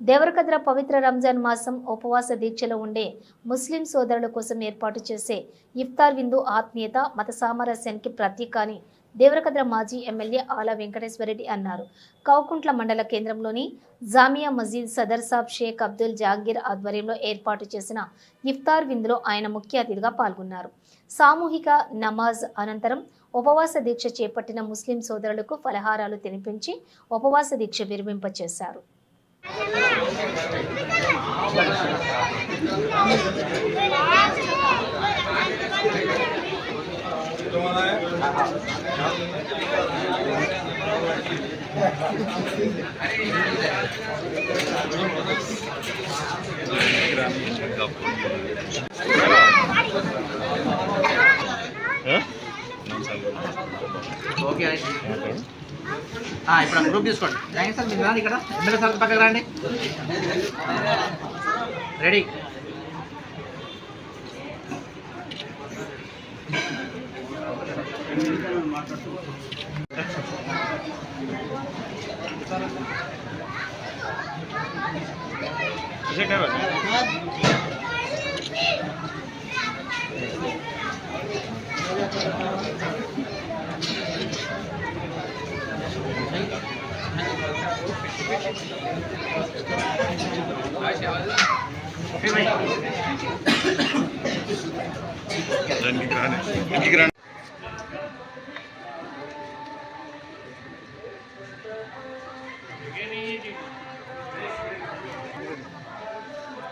దేవరకద్ర పవిత్ర రంజాన్ మాసం ఉపవాస దీక్షలో ఉండే ముస్లిం సోదరుల కోసం ఏర్పాటు చేసే ఇఫ్తార్ విందు ఆత్మీయత మత సామరస్యానికి ప్రతీక అని దేవరకద్ర మాజీ ఎమ్మెల్యే ఆల వెంకటేశ్వరరెడ్డి అన్నారు. కౌకుంట్ల మండల కేంద్రంలోని జామియా మజీద్ సదర్ సాబ్ షేక్ అబ్దుల్ జాగీర్ ఆధ్వర్యంలో ఏర్పాటు చేసిన ఇఫ్తార్ విందులో ఆయన ముఖ్య అతిథిగా పాల్గొన్నారు. సామూహిక నమాజ్ అనంతరం ఉపవాస దీక్ష చేపట్టిన ముస్లిం సోదరులకు ఫలహారాలు తినిపించి ఉపవాస దీక్ష విరమింపచేశారు. 예? इन ग्रूप सर इकड़ा सर पक रही ready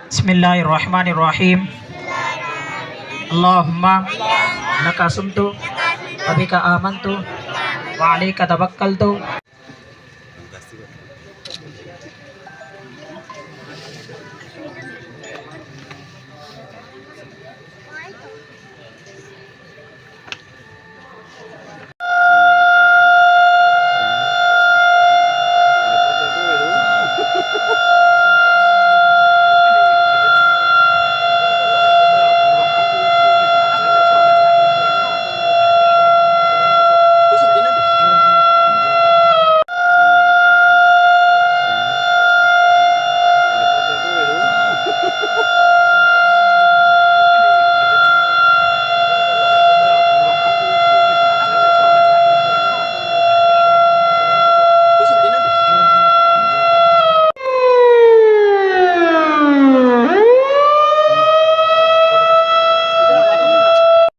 Bismillahirrahmanirrahim. Allahumma laka sumtu Abika amantu wa alika tabakkaltu